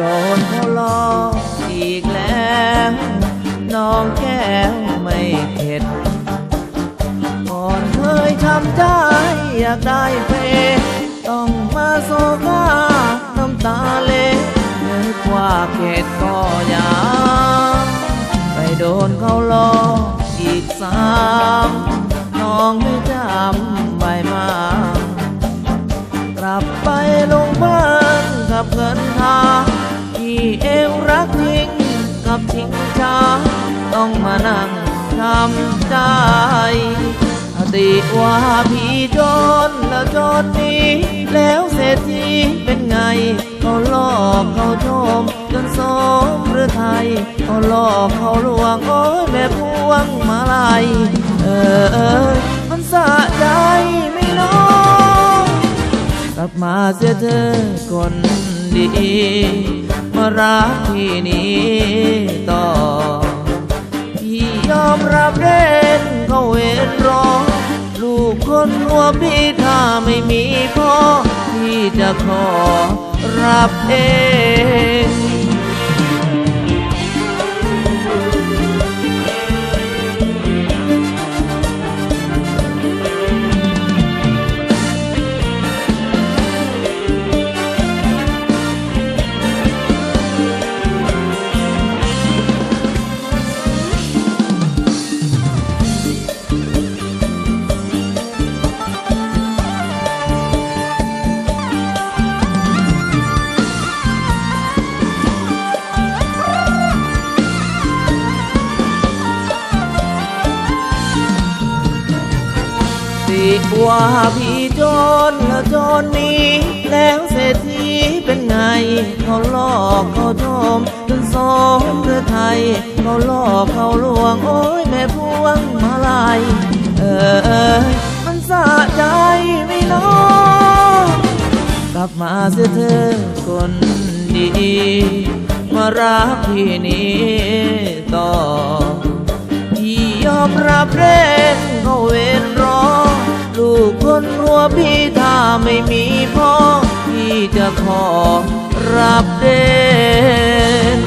โดนเขาล้ออีกแล้ว น้องแก้วไม่เข็ดก่อนเคยทำได้ อยากได้เพต้องมาโซฟาน้ำตาเละนึกว่าเข็ดก็ยาไปโดนเขาล้ออีกสามน้องไม่จำใบมากลับไปลงบ้านกับเงินทา เอวรักทิ้งกับชิงชาต้องมานั่งทำใจอดีตว่าพี่จนแล้วจนนี้แล้วเศรษฐีเป็นไงเขาหลอกเขาชมจนสมหรือไทยเขาหลอกเขาลวงโอ้ยแม่พวงมาลัยเออเออมันสะใจไม่น้องกลับมาเสียเธอคนดี มารักที่นี้ต่อ พี่ยอมรับเล่นเขาเวรรอ ลูกคนหัวพี่ถ้าไม่มีพ่อ พี่จะขอรับเอง ว่าพี่จนแล้วจนนี้ แล้วเศรษฐีเป็นไง เขาหลอกเขาชมจนสมเพื่อไทย เขาหลอกเขาลวง โอ้ยแม่พวงมาลายเออมันสะใจไม่น้อกลับมาเสียเธอคนดี มารักพี่นี้ต่อพี่ยอมรับเล่นเขาเวร ลูกคนหัวพี่ถ้าไม่มีพ่อ พี่จะขอรับเด่น